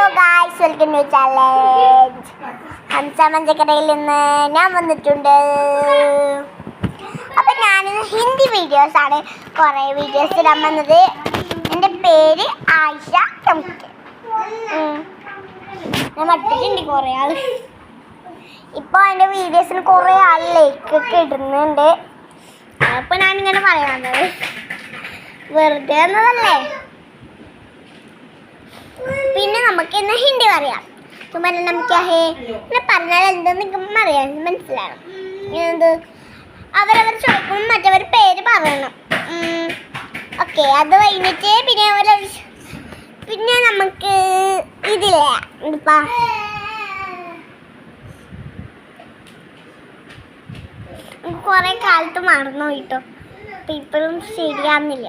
Hello guys welcome to challenge Hamsa മഞ്ചക്കരയിൽ നിന്ന് ഞാൻ വന്നിട്ടുണ്ട്. അപ്പം ഞാനിന്ന് ഹിന്ദി വീഡിയോസാണ് കുറേ വീഡിയോസ് ഇടാൻ വന്നത്. എന്റെ പേര് ആയിഷ നമുക്ക് ഞാൻ മട്ടിട്ടുണ്ട് കുറേ ആൾ ഇപ്പോൾ എന്റെ വീഡിയോസിന് കുറേ ആൾ ലൈക്ക് ഒക്കെ ഇടുന്നുണ്ട്. അപ്പോൾ ഞാനിങ്ങനെ പറയാൻ വെറുതെ എന്നതല്ലേ നമുക്ക് ഇന്ന് ഹിന്ദി പറയാം. തുമര നമുക്ക് ഹേ ഇങ്ങനെ പറഞ്ഞാൽ എന്തെന്ന് നിങ്ങൾക്ക് അറിയാൻ മനസ്സിലാകണം എന്ത്? അവരവർ ചോദിക്കുമ്പോൾ മറ്റവർ പേര് പറയണം. ഓക്കെ അത് കഴിഞ്ഞിട്ട് പിന്നെ ഒരു പിന്നെ നമുക്ക് ഇതില്ലേ എന്താ കുറെ കാലത്ത് മറന്നു പോയിട്ടോ. അപ്പം ഇപ്പോഴും ശരിയാവുന്നില്ല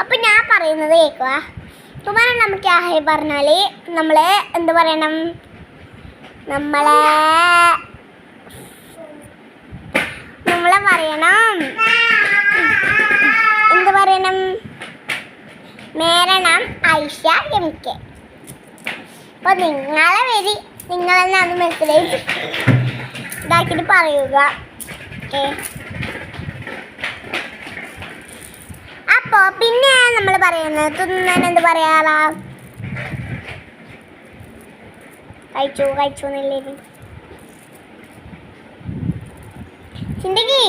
അപ്പൊ ഞാൻ പറയുന്നത് കേൾക്കുക. കുമാരൻ നമുക്ക് ആഹേ പറഞ്ഞാൽ നമ്മളെ എന്ത് പറയണം? നമ്മളെ നമ്മളെ പറയണം. എന്ത് പറയണം? മേരണം ഐഷ എം കെ. അപ്പൊ നിങ്ങളെ വരി നിങ്ങൾ തന്നെ അത് മനസ്സിലായി ഇതാക്കിയിട്ട് പറയുക. ഓക്കെ. അപ്പോ പിന്നെ നമ്മൾ പറയുന്നത്? തിന്നാൻ എന്ത് പറയാറാ കഴിച്ചു കഴിച്ചു എന്നില്ലേ ചിന്തകി